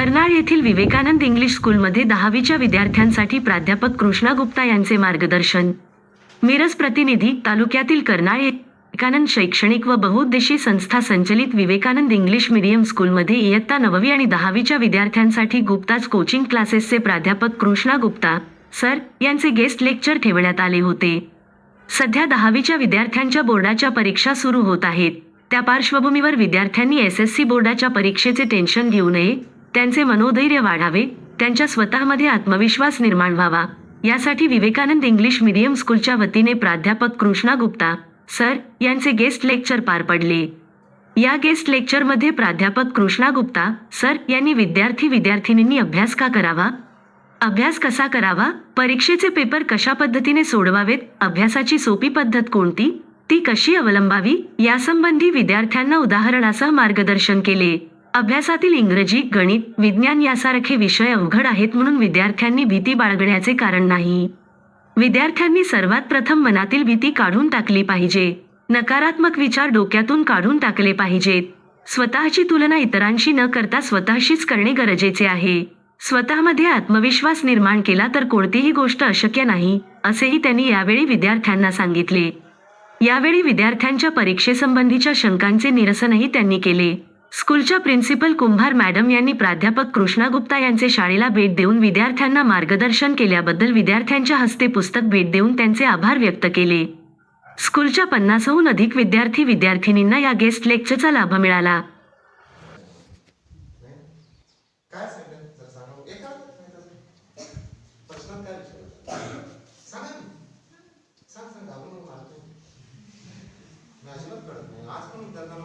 कर्नाळ येथील विवेकानंद इंग्लिश स्कूलमध्ये दहावीच्या विद्यार्थ्यांसाठी प्राध्यापक कृष्णा गुप्ता यांचे मार्गदर्शन. मिरज प्रतिनिधी तालुक्यातील कर्नाळ विवेकानंद शैक्षणिक व बहुउद्देशीय संस्था संचलित विवेकानंद इंग्लिश मीडियम स्कूलमध्ये इयत्ता नववी आणि दहावीच्या विद्यार्थ्यांसाठी गुप्ताज कोचिंग क्लासेसचे प्राध्यापक कृष्णा गुप्ता सर यांचे गेस्ट लेक्चर ठेवण्यात आले होते. सध्या दहावीच्या विद्यार्थ्यांच्या बोर्डाच्या परीक्षा सुरू होत आहेत. त्या पार्श्वभूमीवर विद्यार्थ्यांनी एस एस सी बोर्डाच्या परीक्षेचे टेन्शन घेऊ नये त्यांचे मनोधैर्य वाढावे त्यांच्या स्वतःमध्ये आत्मविश्वास निर्माण व्हावा. यासाठी विवेकानंद इंग्लिश मीडियम स्कूलच्या वतीने प्राध्यापक कृष्णा गुप्ता सर यांचे गेस्ट लेक्चर पार पडले. या गेस्ट लेक्चरमध्ये प्राध्यापक कृष्णा गुप्ता सर यांनी विद्यार्थी विद्यार्थिनींनी अभ्यास का करावा? अभ्यास कसा करावा? परीक्षेचे पेपर कशा पद्धतीने सोडवावेत? अभ्यासाची सोपी पद्धत कोणती? ती कशी अवलंबावी? यासंबंधी विद्यार्थ्यांना उदाहरणासह मार्गदर्शन केले. अभ्यासातील इंग्रजी गणित विज्ञान यासारखे विषय अवघड आहेत म्हणून विद्यार्थ्यांनी भीती बाळगण्याचे कारण नाही. विद्यार्थ्यांनी सर्वात प्रथम मनातील भीती काढून टाकली पाहिजे. नकारात्मक विचार डोक्यातून काढून टाकले पाहिजेत. स्वतःची तुलना इतरांशी न करता स्वतःशीच करणे गरजेचे आहे. स्वतःमध्ये आत्मविश्वास निर्माण केला तर कोणतीही गोष्ट अशक्य नाही असेही त्यांनी यावेळी विद्यार्थ्यांना सांगितले. यावेळी विद्यार्थ्यांच्या परीक्षेसंबंधीच्या शंकांचे निरसनही त्यांनी केले. स्कूलच्या प्रिन्सिपल कुंभार मॅडम यांनी प्राध्यापक कृष्णा गुप्ता यांचे शाळेला भेट देऊन विद्यार्थ्यांना मार्गदर्शन केल्याबद्दल विद्यार्थ्यांच्या हस्ते पुस्तक भेट देऊन त्यांचे आभार व्यक्त केले. स्कूलच्या पन्नासहून अधिक विद्यार्थी विद्यार्थिनींना या गेस्ट लेक्चरचा लाभ मिळाला. आज पण विद्यार्थ्यांना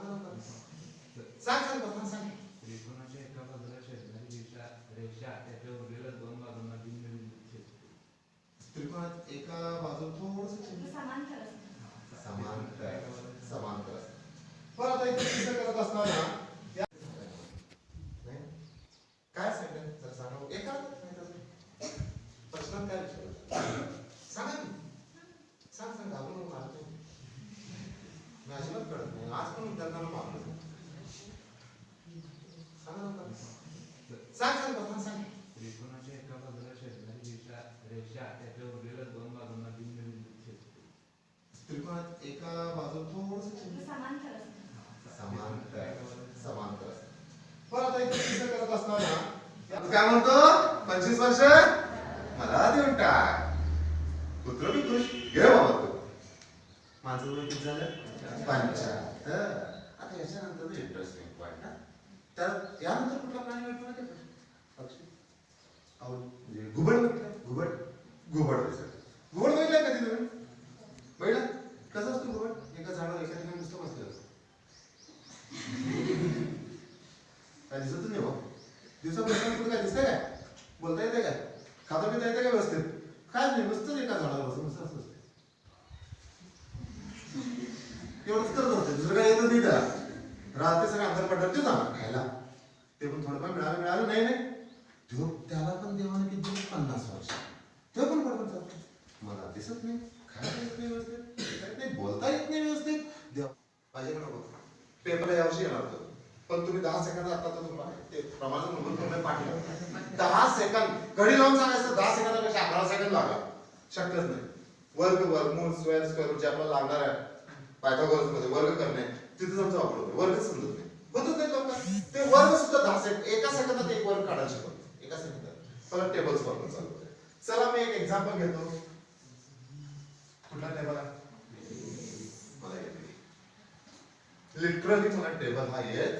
सांगा ना सांग सांग. बघा सांग त्रिकोणाच्या एका बाजूला शेजारी रेषा रेषा त्याच्या उरलेल्या दोन बाजूंना बिंदू छेदते. त्रिकोणात एका बाजू थोडस समांतर समांतर पण आता इथे करत असताना या- नाही? काय सांगितलं जरा सांगा एका प्रश्न काय विचारलं सांगा ना सांग सांग घाबरू नको मारतो मी अजिबात कळत नाही. आज पण विद्यार्थ्यांना मारलं सांगा ना सांग सांग बघा सांग. त्रिकोणाच्या एका बाजूला शेजारी रेषा रेषा त्याच्या उरलेल्या दोन बाजूंना बिंदू छेदते. त्रिकोणात एका बाजू थोडस समांतर समांतर. पण आता इथे चित्र करत असताना काय म्हणतो? पंचवीस वर्ष? मला देऊन टाक. पुत्र बी खुश घे बाबा. माझं वय किती झालं? पंचाहत्तर आता याच्यानंतर इंटरेस्टिंग पॉईंट ना तर यानंतर कुठला प्राणी भेटतो माहिती आहे का? पक्षी. म्हणजे घुबड बघितलं घुबड. घुबड दिसत घुबड बघितलं कधी तुम्ही? बघितलं कसं असतो घुबड? एका झाडावर एका ठिकाणी नुसतं बसलेलं असतं. काय दिसत नाही हो. दिवसा बसताना कुठं काय दिसतंय काय? बोलता येते काय खाता पिता येते काय व्यवस्थित? काय नाही नुसतं एका झाडावर बसून नुसतं तेवढंच करत होते. दुसरं काय येतं नाही त्याला राहते सगळं अंतर पडणार ते आम्हाला खायला. ते पण थोडंफार मिळालं मिळालं. नाही नाही. तो त्याला पण देवाने किती पन्नास वर्ष. तो पण पडत जातो. मला दिसत नाही. खायला येत नाही व्यवस्थित. येत नाही. बोलता येत नाही व्यवस्थित. देव पाहिजे का नको पेपर यावर्षी येणार होतं. पण तुम्ही दहा सेकंद आता तर तुम्हाला ते प्रमाण नंबर तुम्ही पाठवलं. दहा सेकंद. घडी लावून सांगायचं. दहा सेकंदापेक्षा अकरा सेकंद लागला. शक्यच नाही. वर्ग वर्गमूळ स्क्वेअर स्क्वेअर जे आपल्याला लागणार आहे. पायथागोरसमध्ये वर्ग करणे तिथे समजा वापर होतो. वर्ग समजत नाही. होतच नाही लवकर ते वर्ग सुद्धा दहा सेकंद एका सेकंदात एक वर्ग काढायला शिकवतो एका सेकंदात. परत टेबल्स वापरून चालू होते. चला मी एक एक्झाम्पल घेतो. कुठला टेबल आहे? मला लिटरली मला टेबल हा येत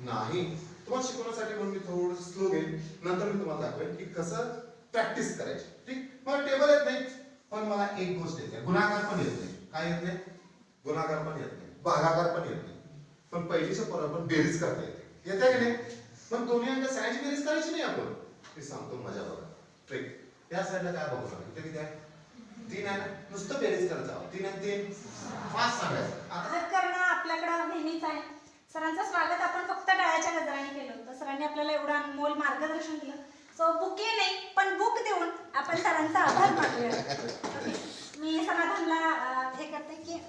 नाही. तुम्हाला शिकवण्यासाठी म्हणून मी थोडं स्लो घेईन. नंतर मी तुम्हाला दाखवेन की कसं प्रॅक्टिस करायची. ठीक? मला टेबल येत नाही पण मला एक गोष्ट येते. गुणाकार पण येत नाही. काय येत नाही? गुणाकार पण येत नाही भागाकार पण येत नाही. पण पहिलीच्या बरोबर बेरीज करता येते. येते की नाही? पण दोन्ही अंक सगळ्यांची बेरीज करायची नाही आपण. मी सांगतो मजा बघा. ट्रिक त्या साईडला काय बघू नका इथे किती आहे? तीन आहे ना? नुसतं बेरीज करत जावं. तीन आणि तीन. पाच सांगायचं. आता मदत करणं आपल्याकडं नेहमीच आहे. सरांचं स्वागत. आपण फक्त डाळ्याच्या गजराने केलं होतं. सरांनी आपल्याला एवढं अनमोल मार्गदर्शन दिलं सो बुके नाही पण बुक देऊन आपण सरांचा आभार मानूया.